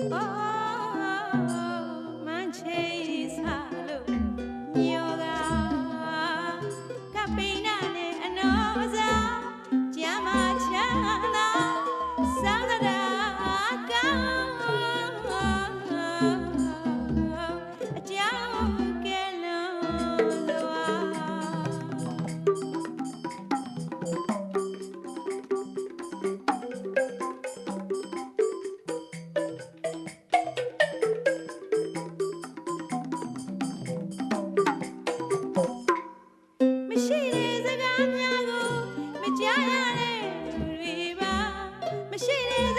Oh. 训练。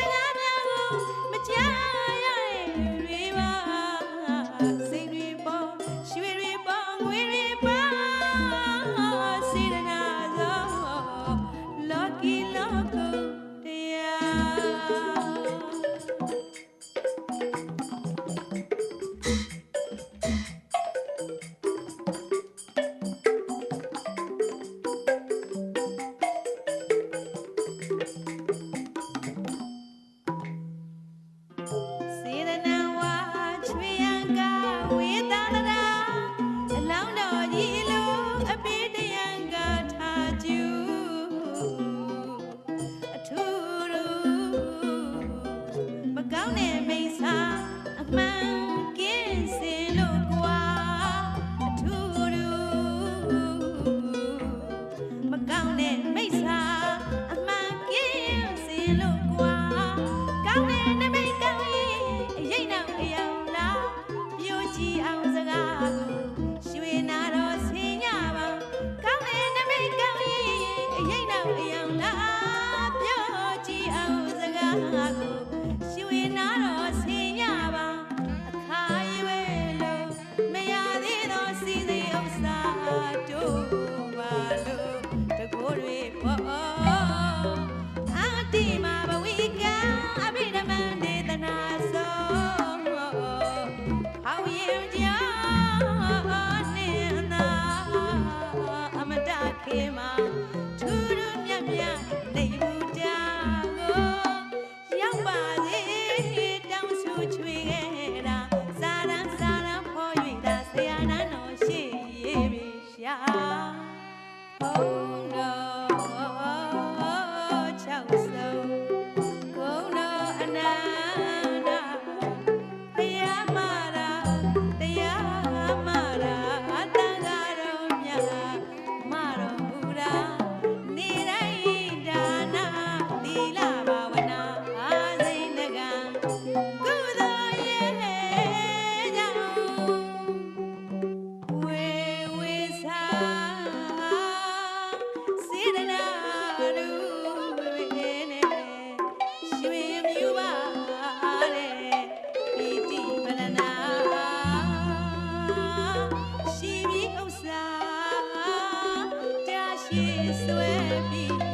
မကောင်းတဲ့မိစ္ဆာအမှန်ကင်းစေလို့ကွာ mirar. be